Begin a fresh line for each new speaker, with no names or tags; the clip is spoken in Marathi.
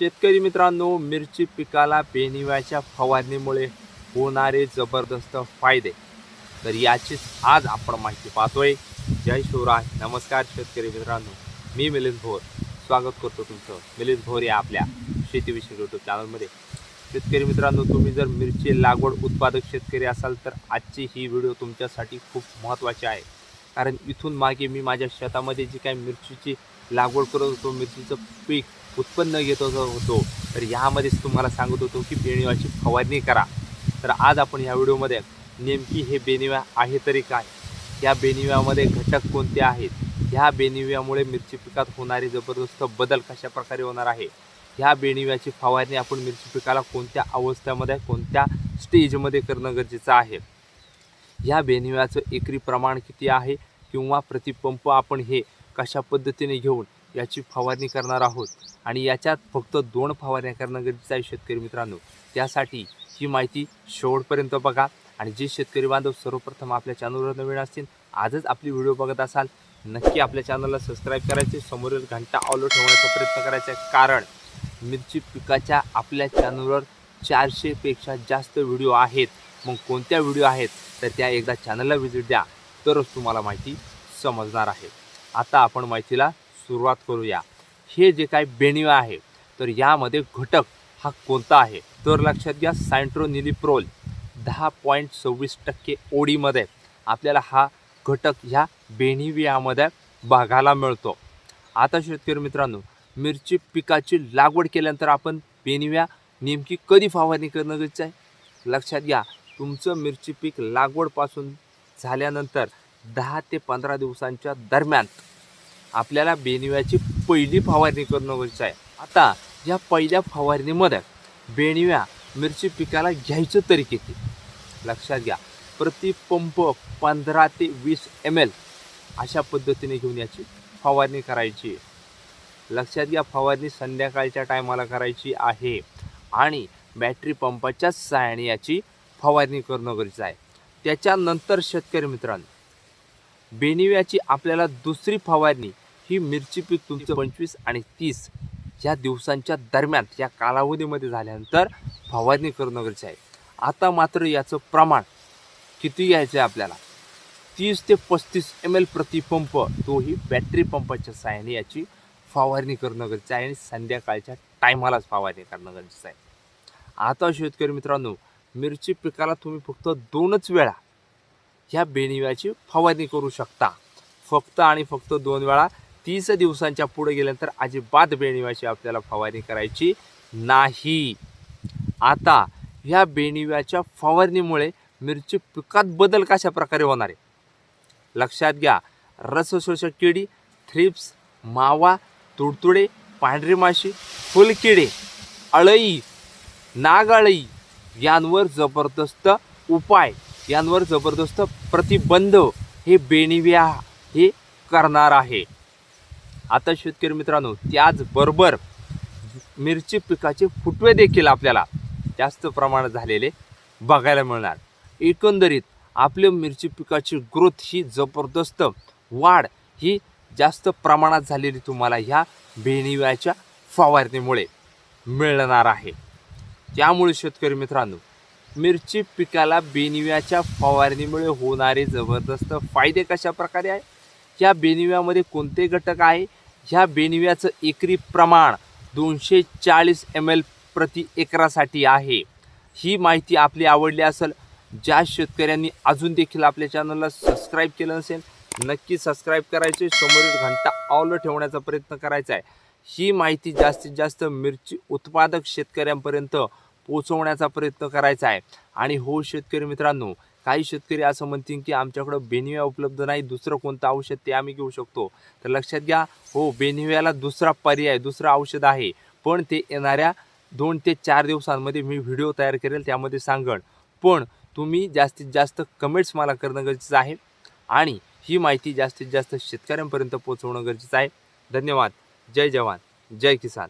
शेतकरी मित्रांनो मिरची पिकाला बेनिव्याच्या फवारणीमुळे होणारे जबरदस्त फायदे. तर याचीच आज आपण माहिती पाहतोय. जय शिवराय. नमस्कार शेतकरी मित्रांनो. मी मिलिंद भोर. स्वागत करतो तुमचं. मिलिंद भोर या आपल्या शेतीविषयक यूट्यूब चॅनलमध्ये शेतकरी मित्रांनो तुम्ही जर मिरची लागवड उत्पादक शेतकरी असाल तर आजची ही व्हिडिओ तुमच्यासाठी खूप महत्त्वाची आहे. कारण इथून मागे मी माझ्या शेतामध्ये जी काही मिरचीची लागवड करत होतो मिरचीचं पीक उत्पन्न घेत होतो तर यामध्येच तुम्हाला सांगत होतो की बेनिवाची फवारणी करा. तर आज आपण ह्या व्हिडिओमध्ये नेमकी हे बेनिव्या आहे तरी काय? या बेनिव्यामध्ये घटक कोणते आहेत? ह्या बेनिव्यामुळे मिरची पिकात होणारे जबरदस्त बदल कशा प्रकारे होणार आहे? ह्या बेनिव्याची फवारणी आपण मिरची पिकाला कोणत्या अवस्थेमध्ये कोणत्या स्टेजमध्ये करणं गरजेचं आहे? ह्या बेनिव्याचं एकरी प्रमाण किती आहे किंवा प्रतिपंप आपण हे कशा पद्धतीने घेऊन याची फवारणी करणार आहोत? आणि याच्यात फक्त दोन फवारण्या करणं गरजेचं आहे शेतकरी मित्रांनो. त्यासाठी ही माहिती शेवटपर्यंत बघा. आणि जे शेतकरी बांधव सर्वप्रथम आपल्या चॅनलवर नवीन असतील आजच आपली व्हिडिओ बघत असाल नक्की आपल्या चॅनलला सबस्क्राईब करायचे समोरील घंटा ऑलो ठेवण्याचा प्रयत्न करायचा आहे. कारण मिरची पिकाच्या आपल्या चॅनलवर चारशेपेक्षा जास्त व्हिडिओ आहेत. मग कोणत्या व्हिडिओ आहेत? तर त्या एकदा चॅनलला व्हिजिट द्या. तरच तुम्हाला माहिती समजणार आहे. आता आपण माहितीला सुरुवात करूया. हे जे काय बेणिवा आहे तर यामध्ये घटक हा कोणता आहे? तर लक्षात घ्या सायंट्रोनिलिप्रोल दहा पॉईंट सव्वीस टक्के ओडीमध्ये. आपल्याला हा घटक ह्या बेनिवियामध्ये बघायला मिळतो. आता शेतकरी मित्रांनो मिरची पिकाची लागवड केल्यानंतर आपण बेनिव्या नेमकी कधी फवारणी करणं गरजेचं आहे? लक्षात घ्या तुमचं मिरची पीक लागवडपासून झाल्यानंतर दहा ते पंधरा दिवसांच्या दरम्यान आपल्याला बेनिव्याची पहिली फवारणी करणं गरजेचं आहे. आता या पहिल्या फवारणीमध्ये बेनिव्या मिरची पिकाला घ्यायचं तरी किती? लक्षात घ्या प्रतिपंप पंधरा ते वीस एम एल अशा पद्धतीने घेऊन याची फवारणी करायची. लक्षात घ्या फवारणी संध्याकाळच्या टायमाला करायची आहे. आणि बॅटरी पंपाच्या सहाय्याने याची फवारणी करणं गरजेचं आहे. त्याच्यानंतर शेतकरी मित्रांनो बेनिव्याची आपल्याला दुसरी फवारणी ही मिरची पीक तुमचं पंचवीस आणि तीस या दिवसांच्या दरम्यान या कालावधीमध्ये झाल्यानंतर फवारणी करणं गरजेचं आहे. आता मात्र याचं प्रमाण किती घ्यायचं आहे आपल्याला? तीस ते पस्तीस एम एल प्रतिपंप तोही बॅटरी पंपाच्या सहाय्याने याची फवारणी करणं गरजेचं आहे आणि संध्याकाळच्या टायमालाच फवारणी करणं गरजेचं आहे. आता शेतकरी मित्रांनो मिरची पिकाला तुम्ही फक्त दोनच वेळा ह्या बेनिव्याची फवारणी करू शकता. फक्त आणि फक्त दोन वेळा तीस दिवसांच्या पुढे गेल्यानंतर अजिबात बेनिव्याची आपल्याला फवारणी करायची नाही. आता ह्या बेनिव्याच्या फवारणीमुळे मिरची पिकात बदल कशा प्रकारे होणार आहे? लक्षात घ्या रसशोषक किडी थ्रिप्स मावा तुडतुडे पांढरे माशी फुलकिडे अळई नागाळई यांवर जबरदस्त उपाय यांवर जबरदस्त प्रतिबंध हे बेनिव्या हे करणार आहे. आता शेतकरी मित्रांनो त्याचबरोबर मिरची पिकाचे फुटवे देखील आपल्याला जास्त प्रमाणात झालेले बघायला मिळणार. एकंदरीत आपल्या मिरची पिकाची ग्रोथ ही जबरदस्त वाढ ही जास्त प्रमाणात झालेली तुम्हाला ह्या बेनिव्याच्या फवारणीमुळे मिळणार आहे. त्यामुळे शेतकरी मित्रांनो मिरची पिकाला बेनिव्याच्या फवारणीमुळे होणारे जबरदस्त फायदे कशा प्रकारे आहे ह्या बेनिव्यामध्ये कोणते घटक आहे? ह्या बेनिव्याचं एकरी प्रमाण दोनशे चाळीस एम एल प्रति एकरासाठी आहे. ही माहिती आपली आवडली असेल ज्या शेतकऱ्यांनी अजून देखील आपल्या चॅनलला सबस्क्राईब केलं नसेल नक्की सबस्क्राईब करायचे. समोरील घंटा ऑल ठेवण्याचा प्रयत्न करायचा आहे. ही माहिती जास्तीत जास्त मिरची उत्पादक शेतकऱ्यांपर्यंत पोचवण्याचा प्रयत्न करायचा आहे. आणि हो शेतकरी मित्रांनो काही शेतकरी असं म्हणतील की आमच्याकडं बेनिव्या उपलब्ध नाही दुसरं कोणतं औषध ते आम्ही घेऊ शकतो. तर लक्षात घ्या हो बेनिव्याला दुसरा पर्याय दुसरं औषध आहे. पण ते येणाऱ्या दोन ते चार दिवसांमध्ये मी व्हिडिओ तयार करेल त्यामध्ये सांगण. पण तुम्ही जास्तीत जास्त कमेंट्स मला करणं गरजेचं आहे. आणि ही माहिती जास्तीत जास्त शेतकऱ्यांपर्यंत पोहोचवणं गरजेचं आहे. धन्यवाद. जय जवान. जय किसान.